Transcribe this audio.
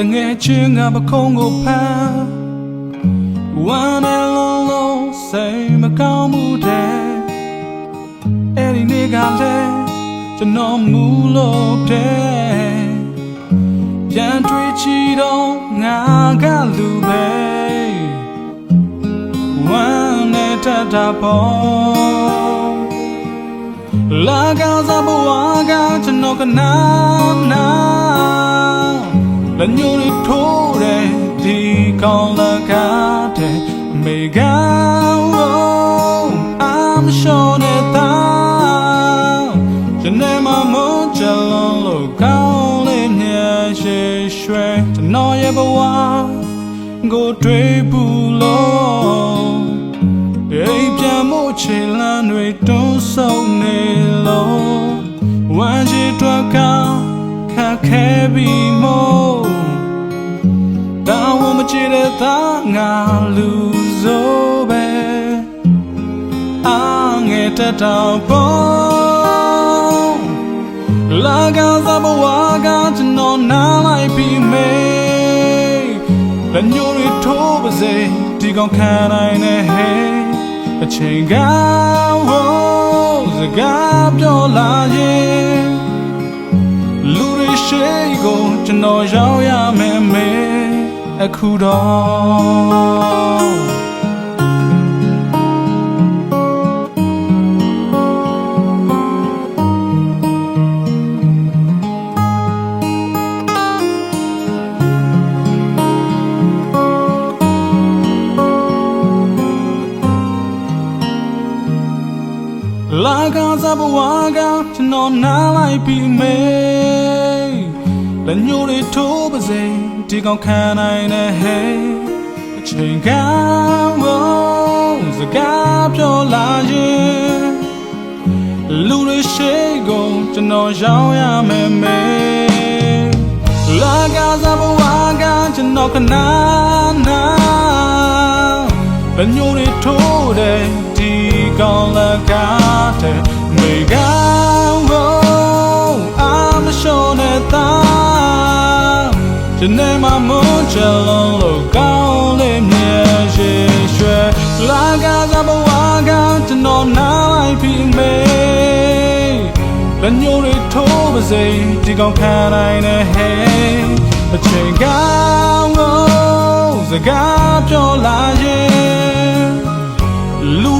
တငယ်ချင်းကပခုံးကိုဖမ်းဝမ်းနဲ့လုံးလုံးစိတ်မကောင်းမှုတဲ့အဲ့ဒီနေ့ကလည်းကျွန်တော်မူလို့တဲ့ပြန်တွေ့ချီတော့ငါကလူပဲဝမ်းနဲ့တတ်တာပေါ့လာကစားဘဝကကျွန်တော်ကနာနာ လက်ညှိုးတွေထိုးတယ်ဒီကောင်းလကားတဲ့အမေက I'm sure that thou ကျွန်နေမမကြလုံးလို့ကောင်းလေးမြတ်ရှိရွှဲကျွန်တော်ရဲ့ဘဝကိုတွေ့ဘူးလို့အိမ်ပြန်မို့ချေလန်းတွေတွန်းဆုံနေလို့ဝမ်းရှိတွက်ကခက် ခဲပြီးမို့တောင်းဝမချေတဲ့သားငါလူစိုးပဲအားငယ်တက်တော့ပေါ်လာကစားဘဝကကျွန်တော်နားလိုက်ပြီးမေလက်ညှိုးတွေထိုးပါစေဒီကောင်ခံနိုင်နေဟဲ့အချိန်ကဝိုးစကားပြောလာရင်လူတွေ ရှိကိုကျွန်တော်ရောက်ရမယ်မေအခုတော့လာကစားဘဝကကျွန်တော်နားလိုက်ပြီးမေ လက်ညှိုးတွေထိုးပါစေဒီကောင်ခံနိုင်တဲ့ဟဲ့အချိန်ကဝစကားပြောလာရင်လူတွေရှိကုန်ကျွန်တော်ရောက်ရမယ်မေလာကစားဘဝကကျွန်တော်ခဏနာလက်ညှိုးတွေထိုးတယ်ဒီကောင်လကားတဲ့မေက ကျွန်နေမှာမွန်ချလုံးလို့ကောင်းလေးမြဲရှိရွှဲလာကစားဘဝကကျွန်တော်နားလိုက်ပြီးမေလက်ညှိုးတွေထိုးပါစေဒီကောင်ခံနိုင်တဲ့ဟဲ့အချိန်ကဝစကားပြောလာရင်လူ